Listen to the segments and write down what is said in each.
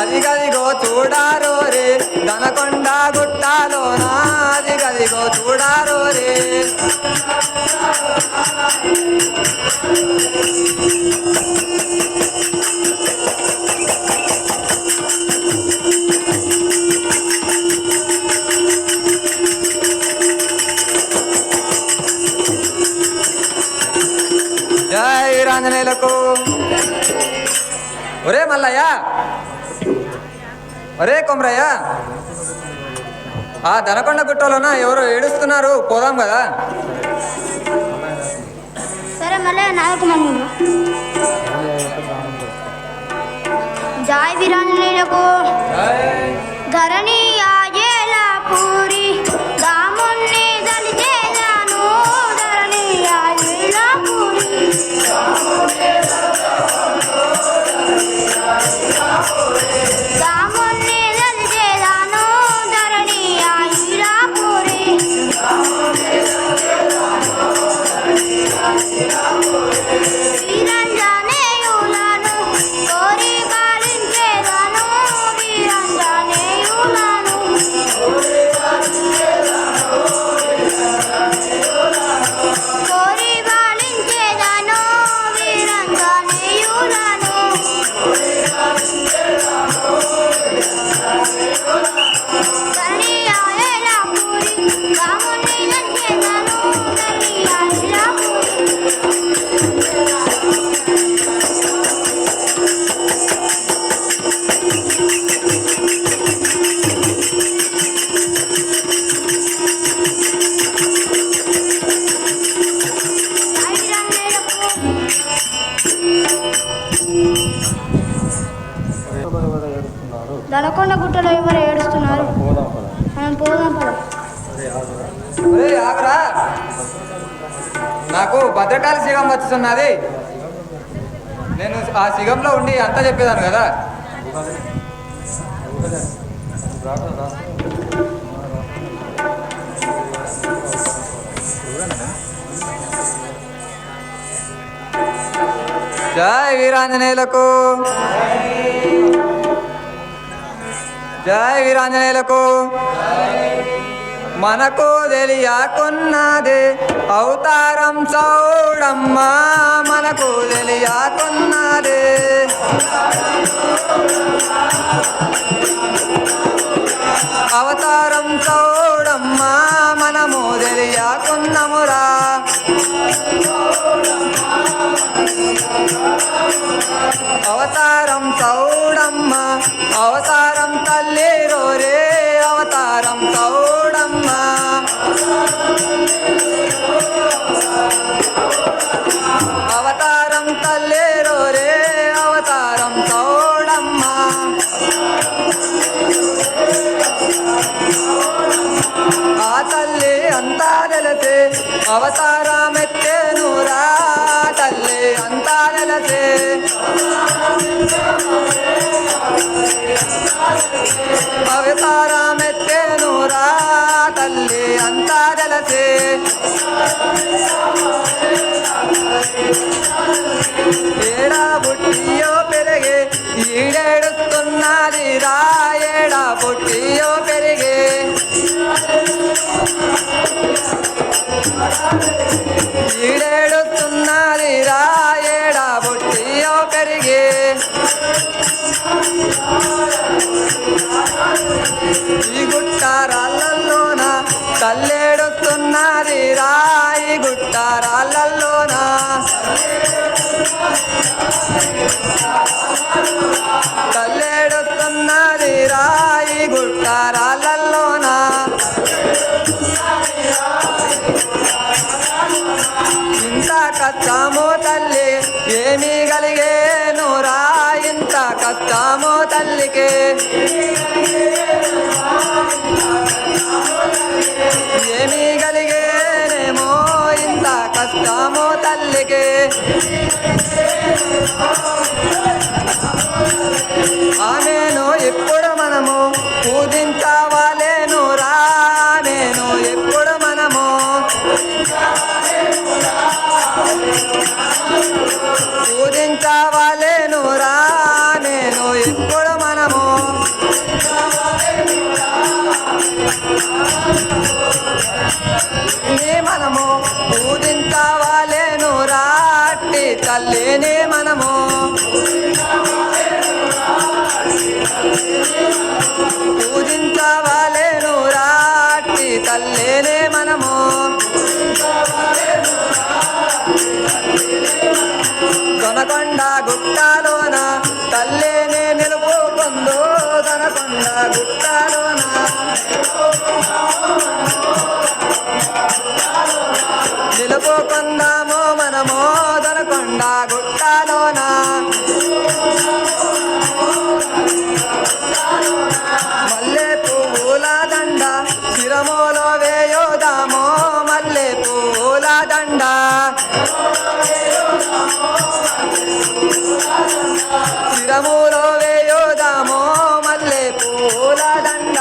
అదిగదిగో చూడారో రే దనకొండ గుట్టాలోన అదిగదిగో చూడారో రే Thank you. ఒరే కొమరయ్య. ఆ దనకొండ గుట్టలోన ఎవరో ఏడుస్తున్నారు పోదాం కదా. సరే మళ్ళీ నాయకు మనీ జాయ్ వీరాంజనేయులకు కొండ గుట్టలో ఎవరు ఏడుస్తున్నారు? మనం పోదాం ఆగరా. నాకు భద్రకాళి సిగం వచ్చుతున్నది నేను ఆ సిగంలో ఉండి అంతా చెప్పేదాను కదా. జై వీరాంజనేయులకు. జై వీరాంజనేయులకు మనకు తెలియకున్నది. అవతారం చౌడమ్మా మనకు తెలియకున్నది. అవతారం చౌడమ్మా మనము తెలియకున్నమురా. అవతారం చౌడమ్మ అవతారం తల్లి రోరే. అవతారం చౌ అవతారం తల్లి రోరే అవతారం తోడమ్మ. ఆ తల్లి అంతా తెలిసే అవతారమెత్తేనురా అవతారమెత్తేనురా తల్లి అంతా తెలిసే ఏడా బుట్టియో పెరిగే ఈడేడుస్తున్నది రా. ఏడా బుట్టియో పెరిగే. ఈడేడుతున్నది రా. ఏడా బుట్టియో పెరిగే. ఈ గుట్ట రాళ్ళల్లోన తల్లేడుతున్నది రాయి గుట్ట రాళ్ళల్లోన తల్లేడుతున్నది రాయి గుట్ట రాళ్ళల్లోన ఇంత కచ్చామో తల్లి ఏమి కలిగేను రా ఇంత కచ్చామో తల్లికే. రామో తల్లికి. ఆమెను ఎప్పుడు మనము పూజించవాలేను రా. ఆమెను ఎప్పుడు మనము పూజించవాలేను రా. నేను ఇప్పుడు మనము నీ తల్లేనే మనము. పూజించవాలేను రాట్టి తల్లేనే మనము. కొనకొండ గుట్టలోన తల్లేనే నిలుపుకుందో కొనకొండ గుట్టలోన. నిలుపుకుందామో మనము. దొనకొండ గుట్టలోన? మల్లె పువ్వుల దండ శిరమోలో వేయోదామో. మల్లె పువ్వుల దండ శిరములో వేయోదామో. మల్లె పూల దండ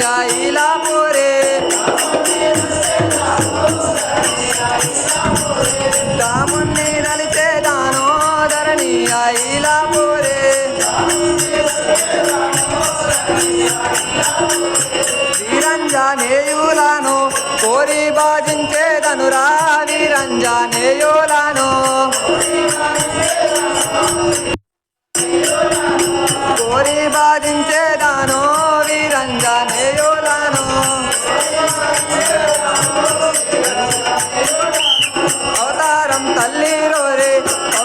आईला ఇలా పోరే దాముణ్ణి దళచేదాను ధరణీయ ఇలా పోరే వీరంజనేయులను కోరి బాజించేదనురా వీరంజనేయులను కోరి అవతారం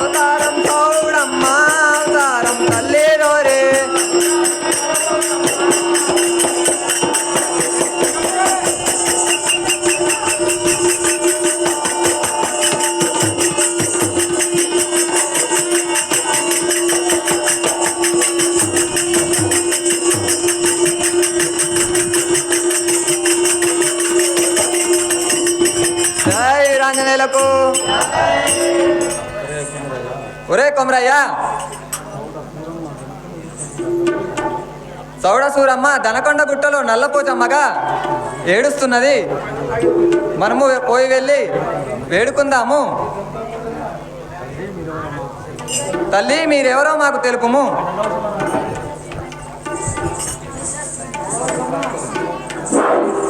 ఒరే కొమరయ్య. చౌడసూరమ్మ దనకొండ గుట్టలో నల్లపోచమ్మగా ఏడుస్తున్నది. మనము పోయి వెళ్ళి వేడుకుందాము. తల్లి మీరెవరో మాకు తెలుపుము. Thank you.